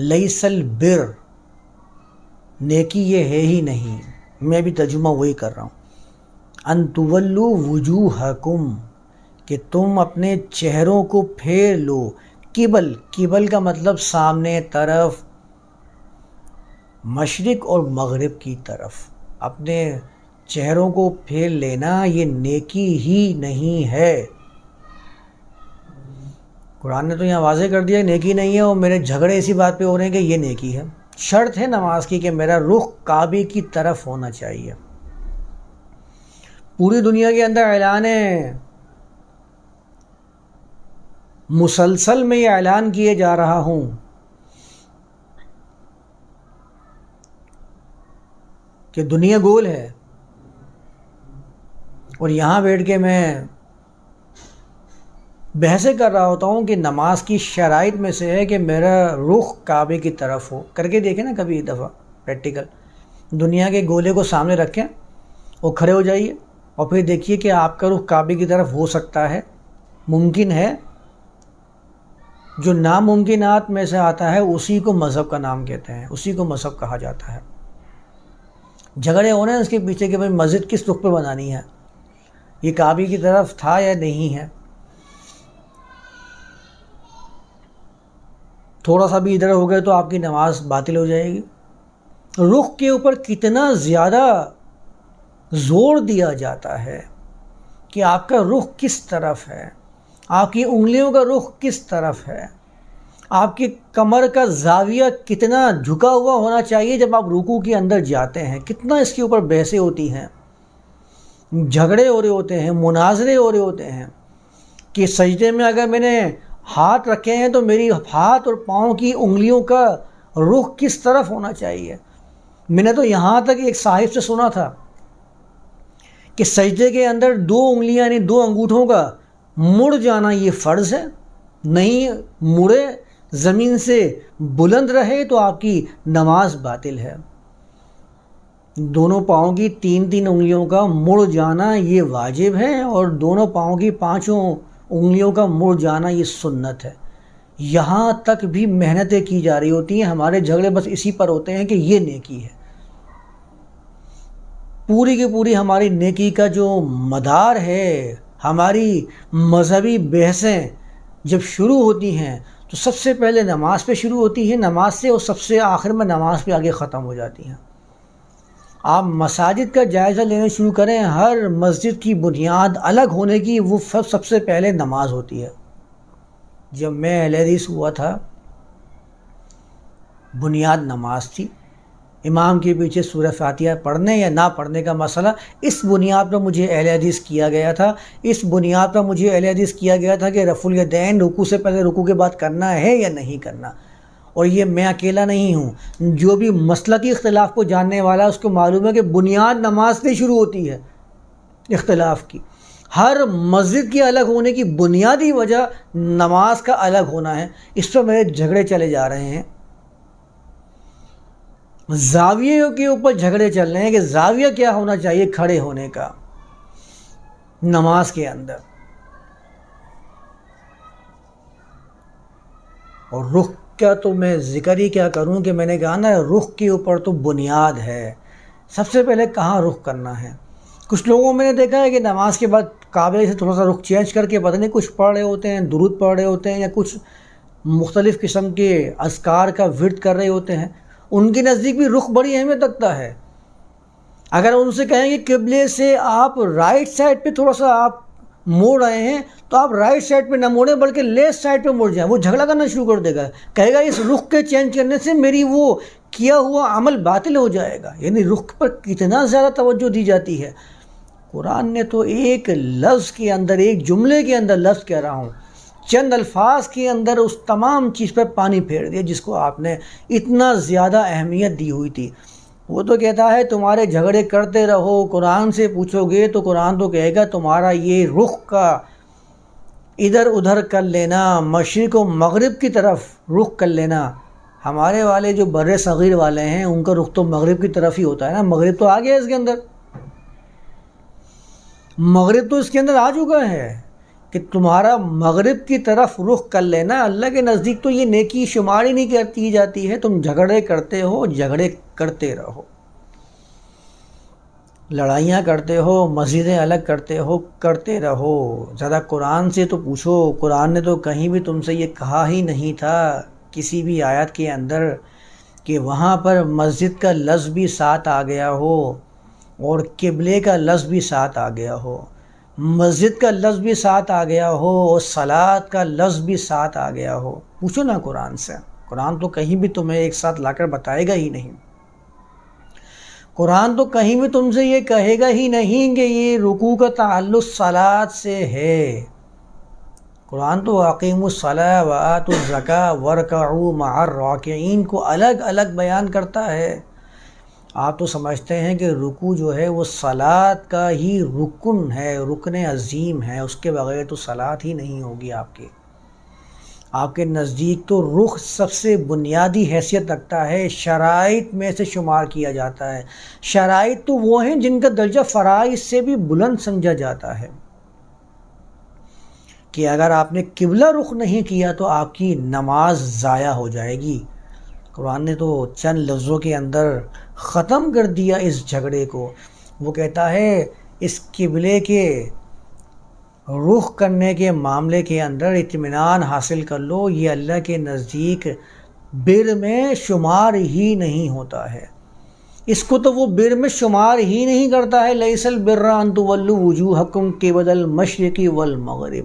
لئیسل بر، نیکی یہ ہے ہی نہیں۔ میں بھی ترجمہ وہی کر رہا ہوں۔ انتولو وجوہکم، کہ تم اپنے چہروں کو پھیر لو۔ کبل کبل کا مطلب سامنے طرف، مشرق اور مغرب کی طرف۔ اپنے چہروں کو پھیر لینا یہ نیکی ہی نہیں ہے۔ قرآن نے تو یہاں واضح کر دیا نیکی نہیں ہے اور میرے جھگڑے اسی بات پہ ہو رہے ہیں کہ یہ نیکی ہے۔ شرط ہے نماز کی کہ میرا رخ کعبے کی طرف ہونا چاہیے۔ پوری دنیا کے اندر اعلان ہے۔ مسلسل میں یہ اعلان کیے جا رہا ہوں۔ کہ دنیا گول ہے۔ اور یہاں بیٹھ کے میں بحثیں کر رہا ہوتا ہوں کہ نماز کی شرائط میں سے ہے کہ میرا رخ کعبے کی طرف ہو۔ کر کے دیکھیں نا کبھی ایک دفعہ پریکٹیکل دنیا کے گولے کو سامنے رکھیں اور کھڑے ہو جائیے اور پھر دیکھیے کہ آپ کا رخ کعبے کی طرف ہو سکتا ہے۔ ممکن ہے جو ناممکنات میں سے آتا ہے، اسی کو مذہب کا نام کہتے ہیں، اسی کو مذہب کہا جاتا ہے۔ جھگڑے ہو رہے ہیں، اس کے پیچھے کہ بھائی مسجد کس رخ پہ بنانی ہے؟ یہ کعبے کی طرف تھا یا نہیں ہے؟ تھوڑا سا بھی ادھر ہو گئے تو آپ کی نماز باطل ہو جائے گی۔ رخ کے اوپر کتنا زیادہ زور دیا جاتا ہے کہ آپ کا رخ کس طرف ہے، آپ کی انگلیوں کا رخ کس طرف ہے، آپ کی کمر کا زاویہ کتنا جھکا ہوا ہونا چاہیے جب آپ رکو کے اندر جاتے ہیں۔ کتنا اس کے اوپر بحثیں ہوتی ہیں، جھگڑے ہو رہے ہوتے ہیں، مناظرے ہو رہے ہوتے ہیں کہ سجدے میں اگر میں نے ہاتھ رکھے ہیں تو میری ہاتھ اور پاؤں کی انگلیوں کا رخ کس طرف ہونا چاہیے؟ میں نے تو یہاں تک ایک صاحب سے سنا تھا کہ سجدے کے اندر دو انگلیاں یعنی دو انگوٹھوں کا مڑ جانا یہ فرض ہے۔ نہیں، مڑے زمین سے بلند رہے تو آپ کی نماز باطل ہے۔ دونوں پاؤں کی تین تین انگلیوں کا مڑ جانا یہ واجب ہے اور دونوں پاؤں کی پانچوں انگلیوں کا مڑ جانا یہ سنت ہے۔ یہاں تک بھی محنتیں کی جا رہی ہوتی ہیں، ہمارے جھگڑے بس اسی پر ہوتے ہیں کہ یہ نیکی ہے۔ پوری کی پوری ہماری نیکی کا جو مدار ہے، ہماری مذہبی بحثیں جب شروع ہوتی ہیں، تو سب سے پہلے نماز پہ شروع ہوتی ہے، نماز سے اور سب سے آخر میں نماز پہ آگے ختم ہو جاتی ہیں۔ آپ مساجد کا جائزہ لینا شروع کریں، ہر مسجد کی بنیاد الگ ہونے کی وہ سب سے پہلے نماز ہوتی ہے۔ جب میں حدیث ہوا تھا، بنیاد نماز تھی۔ امام کے پیچھے سورہ فاتحہ پڑھنے یا نہ پڑھنے کا مسئلہ، اس بنیاد پر مجھے اہل حدیث کیا گیا تھا۔ اس بنیاد پر مجھے اہل حدیث کیا گیا تھا کہ رف الیدین رکو سے پہلے رکو کے بعد کرنا ہے یا نہیں کرنا۔ اور یہ میں اکیلا نہیں ہوں۔ جو بھی مسلقی اختلاف کو جاننے والا اس کو معلوم ہے کہ بنیاد نماز سے شروع ہوتی ہے اختلاف کی۔ ہر مسجد کے الگ ہونے کی بنیادی وجہ نماز کا الگ ہونا ہے۔ اس پر میرے جھگڑے چلے جا رہے ہیں۔ زاویے کے اوپر جھگڑے چل رہے ہیں کہ زاویہ کیا ہونا چاہیے کھڑے ہونے کا نماز کے اندر۔ اور رخ کیا تو میں ذکر ہی کیا کروں کہ میں نے کہا نا رخ کے اوپر تو بنیاد ہے۔ سب سے پہلے کہاں رخ کرنا ہے؟ کچھ لوگوں میں نے دیکھا ہے کہ نماز کے بعد قابل سے تھوڑا سا رخ چینج کر کے پتہ نہیں کچھ پڑھ رہے ہوتے ہیں، درود پڑھ رہے ہوتے ہیں یا کچھ مختلف قسم کے اذکار کا ورد کر رہے ہوتے ہیں۔ ان کے نزدیک بھی رخ بڑی اہمیت رکھتا ہے۔ اگر ان سے کہیں گے قبلے سے آپ رائٹ سائڈ پہ تھوڑا سا آپ موڑ رہے ہیں، تو آپ رائٹ سائڈ پہ نہ موڑیں، بلکہ لیفٹ سائڈ پہ مڑ جائیں۔ وہ جھگڑا کرنا شروع کر دے گا۔ کہے گا، اس رخ کے چینج کرنے سے میری وہ کیا ہوا عمل باطل ہو جائے گا۔ یعنی رخ پر کتنا زیادہ توجہ دی جاتی ہے۔ قرآن نے تو ایک لفظ کے اندر، ایک جملے کے اندر لفظ کہہ رہا ہوں۔ چند الفاظ کے اندر اس تمام چیز پر پانی پھیر دیا، جس کو آپ نے اتنا زیادہ اہمیت دی ہوئی تھی۔ وہ تو کہتا ہے تمہارے جھگڑے کرتے رہو، قرآن سے پوچھو گے تو قرآن تو کہے گا تمہارا یہ رخ کا ادھر ادھر کر لینا، مشرق و مغرب کی طرف رخ کر لینا۔ ہمارے والے جو بر صغیر والے ہیں، ان کا رخ تو مغرب کی طرف ہی ہوتا ہے نا۔ مغرب تو آ گیا اس کے اندر۔ مغرب تو اس کے اندر آ چکا ہے۔ کہ تمہارا مغرب کی طرف رخ کر لینا، اللہ کے نزدیک تو یہ نیکی شمار ہی نہیں کرتی جاتی ہے، تم جھگڑے کرتے ہو، جھگڑے کرتے رہو۔ لڑائیاں کرتے ہو، مسجدیں الگ کرتے ہو، کرتے رہو۔ ذرا قرآن سے تو پوچھو، قرآن نے تو کہیں بھی تم سے یہ کہا ہی نہیں تھا، کسی بھی آیت کے اندر کہ وہاں پر مسجد کا لفظ بھی ساتھ آ گیا ہو اور قبلے کا لفظ بھی ساتھ آ گیا ہو۔ مسجد کا لفظ بھی ساتھ آ گیا ہو اور سلاد کا لفظ بھی ساتھ آ گیا ہو۔ پوچھو نا قرآن سے۔ قرآن تو کہیں بھی تمہیں ایک ساتھ لا کر بتائے گا ہی نہیں۔ قرآن تو کہیں بھی تم سے یہ کہے گا ہی نہیں کہ یہ رکوع کا تعلق سلاد سے ہے۔ قرآن تو عقیم الصلاح وعت الزکا ورکعو مع الراکعین کو الگ الگ بیان کرتا ہے۔ آپ تو سمجھتے ہیں کہ رکو جو ہے وہ سلاد کا ہی رکن ہے، رکن عظیم ہے، اس کے بغیر تو سلاد ہی نہیں ہوگی آپ کی آپ کے نزدیک تو رخ سب سے بنیادی حیثیت رکھتا ہے، شرائط میں سے شمار کیا جاتا ہے۔ شرائط تو وہ ہیں جن کا درجہ فرائض سے بھی بلند سمجھا جاتا ہے۔ کہ اگر آپ نے قبلہ رخ نہیں کیا تو آپ کی نماز ضائع ہو جائے گی۔ قرآن نے تو چند لفظوں کے اندر ختم کر دیا اس جھگڑے کو۔ وہ کہتا ہے، اس قبلے کے رخ کرنے کے معاملے کے اندر اطمینان حاصل کر لو، یہ اللہ کے نزدیک بر میں شمار ہی نہیں ہوتا ہے۔ اس کو تو وہ بر میں شمار ہی نہیں کرتا ہے لئیسل بران تو ولو وجوہ حکم کے بدل مشرقی والمغرب۔